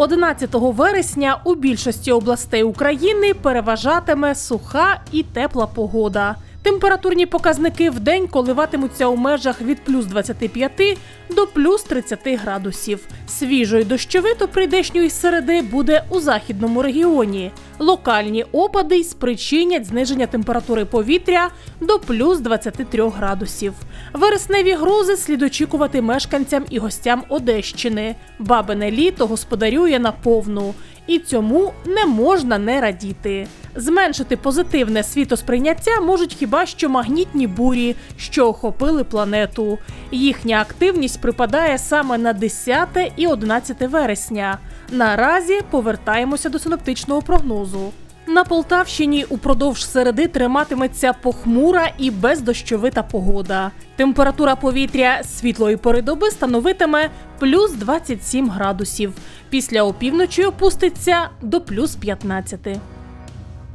11 вересня у більшості областей України переважатиме суха і тепла погода. Температурні показники в день коливатимуться у межах від плюс 25 до плюс 30 градусів. Свіжої дощовито прийдешньої середи буде у західному регіоні. Локальні опади й спричинять зниження температури повітря до плюс 23 градусів. Вересневі грози слід очікувати мешканцям і гостям Одещини. Бабине літо господарює наповну, і цьому не можна не радіти. Зменшити позитивне світосприйняття можуть хіба що магнітні бурі, що охопили планету. Їхня активність припадає саме на 10 і 11 вересня. Наразі повертаємося до синоптичного прогнозу. На Полтавщині упродовж середи триматиметься похмура і бездощовита погода. Температура повітря світлої пори доби становитиме плюс 27 градусів. Після опівночі опуститься до плюс 15.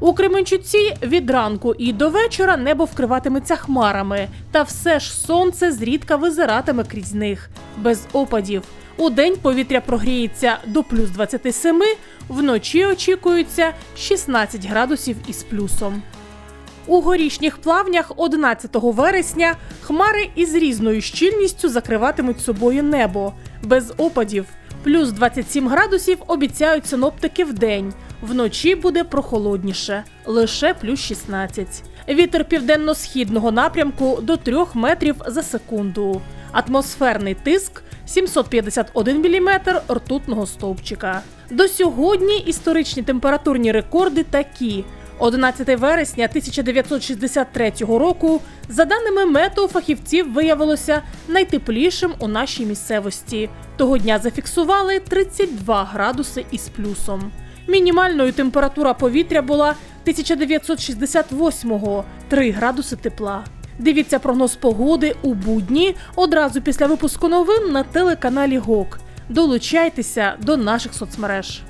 У Кременчуці від ранку і до вечора небо вкриватиметься хмарами, та все ж сонце зрідка визиратиме крізь них, без опадів. У день повітря прогріється до плюс 27, вночі очікується 16 градусів із плюсом. У горішніх плавнях 11 вересня хмари із різною щільністю закриватимуть собою небо без опадів. Плюс 27 градусів обіцяють синоптики в день. Вночі буде прохолодніше, лише плюс 16. Вітер південно-східного напрямку до 3 метрів за секунду. Атмосферний тиск 751 мм ртутного стовпчика. До сьогодні історичні температурні рекорди такі. 11 вересня 1963 року, за даними метеофахівців, виявилося найтеплішим у нашій місцевості. Того дня зафіксували 32 градуси із плюсом. Мінімальною температура повітря була 1968-го – 3 градуси тепла. Дивіться прогноз погоди у будні одразу після випуску новин на телеканалі ГОК. Долучайтеся до наших соцмереж.